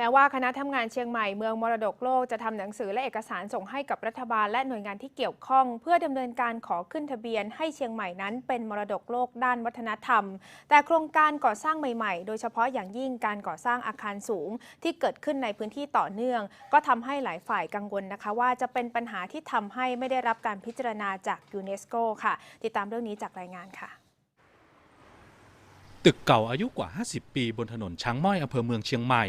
แม้ว่าคณะทำงานเชียงใหม่เมืองมรดกโลกจะทำหนังสือและเอกสารส่งให้กับรัฐบาลและหน่วยงานที่เกี่ยวข้อง เพื่อดำเนินการขอขึ้นทะเบียนให้เชียงใหม่นั้นเป็นมรดกโลกด้านวัฒนธรรม แต่โครงการก่อสร้างใหม่ๆ โดยเฉพาะอย่างยิ่งการก่อสร้างอาคารสูง ที่เกิดขึ้นในพื้นที่ต่อเนื่อง ก็ทำให้หลายฝ่ายกังวลนะคะ ว่าจะเป็นปัญหาที่ทำให้ไม่ได้รับการพิจารณาจากยูเนสโกค่ะ ติดตามเรื่องนี้จากรายงานค่ะตึกเก่าอายุกว่า 50 ปีบนถนนช้างม้อยอำเภอเมืองเชียงใหม่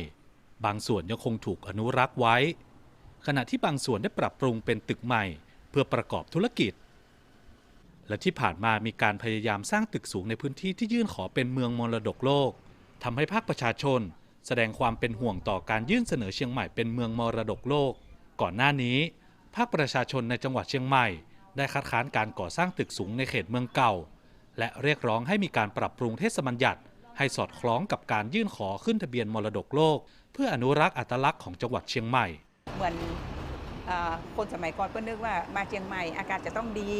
บางส่วนยังคงถูกอนุรักษ์ไว้ ขณะที่บางส่วนได้ปรับปรุงเป็นตึกใหม่ เพื่อประกอบธุรกิจ และที่ผ่านมามีการพยายามสร้างตึกสูงในพื้นที่ที่ยื่นขอเป็นเมืองมรดกโลกทำให้ภาคประชาชน แสดงความเป็นห่วงต่อการยื่นเสนอเชียงใหม่เป็นเมืองมรดกโลก ก่อนหน้านี้ ภาคประชาชนในจังหวัดเชียงใหม่ ได้คัดค้านการก่อสร้างตึกสูงในเขตเมืองเก่า และเรียกร้องให้มีการปรับปรุงเทศบัญญัติ ให้สอดคล้องกับการยื่นขอขึ้นทะเบียนมรดกโลก เพื่ออนุรักษ์อัตลักษณ์ของจังหวัดเชียงใหม่ เหมือนอคนสมัยก่อนก็นึกว่ามาเชียงใหม่อากาศจะต้องดี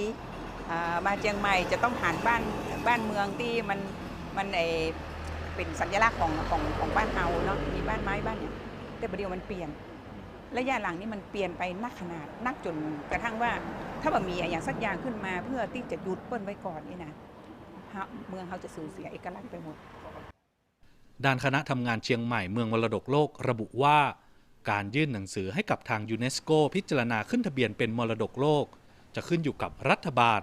มาเชียงใหม่จะต้องผ่านบ้านบ้านเมืองที่มันมันเอเป็นสัญลักษณ์ของของของบ้านเฮาเนาะมีบ้านไม้บ้านเนี่ยแต่ประเดี๋ยวมันเปลี่ยนระยะหลังนี่มันเปลี่ยนไปนักขนาดนักจนกระทั่งว่า ถ้าแบบมีอย่างสักอย่างขึ้นมาเพื่อที่จะหยุดเปิ้นไว้ก่อนนี่นะ เมืองเขาจะสูญเสียเอกลักษณ์ไปหมด ด้านคณะทำงานเชียงใหม่เมืองมรดกโลกระบุว่า การยื่นหนังสือให้กับทางยูเนสโกพิจารณาขึ้นทะเบียนเป็นมรดกโลก จะขึ้นอยู่กับรัฐบาล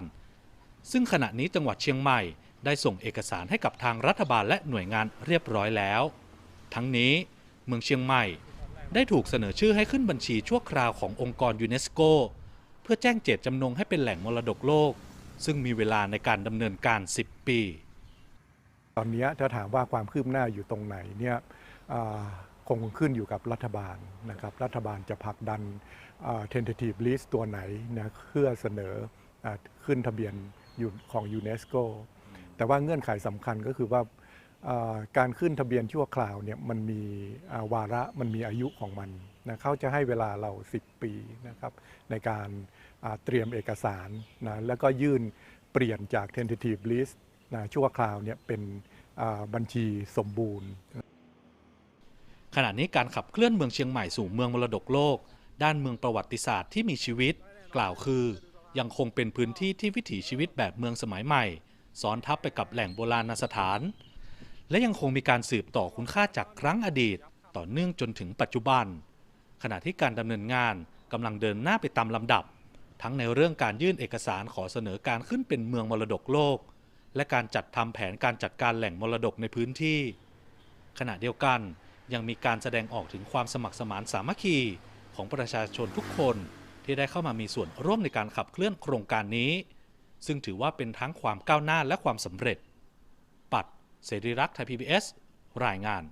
ซึ่งขณะนี้จังหวัดเชียงใหม่ได้ส่งเอกสารให้กับทางรัฐบาลและหน่วยงานเรียบร้อยแล้ว ทั้งนี้เมืองเชียงใหม่ได้ถูกเสนอชื่อให้ขึ้นบัญชีชั่วคราวขององค์กรยูเนสโก เพื่อแจ้งเจตจำนงให้เป็นแหล่งมรดกโลก ซึ่งมีเวลาในการดำเนินการ 10 ปี ตอนนี้ถ้าถามว่าความคืบหน้าอยู่ตรงไหนเนี่ยคงขึ้นอยู่กับรัฐบาลนะครับ รัฐบาลจะผลักดัน tentative list ตัวไหนนะเพื่อเสนออขึ้นทะเบียนยของยูเนสโกแต่ว่าเงื่อนไขสำคัญก็คือว่าการขึ้นทะเบียนชั่วคราวเนี่ยมันมีวาระมันมีอายุของมัน นะเขาจะให้เวลาเรา 10 ปีนะครับในการเตรียมเอกสารนะแล้วก็ยื่นเปลี่ยนจาก tentative list นะชั่วคราวเนี่ยเป็นบัญชีสมบูรณ์ ขณะนี้การขับเคลื่อนเมืองเชียงใหม่สู่เมืองมรดกโลก ด้านเมืองประวัติศาสตร์ที่มีชีวิต กล่าวคือ ยังคงเป็นพื้นที่ที่วิถีชีวิตแบบเมืองสมัยใหม่ซ้อนทับไปกับแหล่งโบราณสถาน และยังคงมีการสืบต่อคุณค่าจากครั้งอดีต ต่อเนื่องจนถึงปัจจุบัน ขณะที่การดำเนินงานกำลังเดินหน้าไปตามลำดับ ทั้งในเรื่องการยื่นเอกสารขอเสนอการขึ้นเป็นเมืองมรดกโลก และการจัดทำแผนการจัดการแหล่งมรดกในพื้นที่ ขณะเดียวกันยังมีการแสดงออกถึงความสมัครสมานสามัคคีของประชาชนทุกคนที่ได้เข้ามามีส่วนร่วมในการขับเคลื่อนโครงการนี้ ซึ่งถือว่าเป็นทั้งความก้าวหน้าและความสำเร็จ ปัดเสรีรักษ์ไทย PBS รายงาน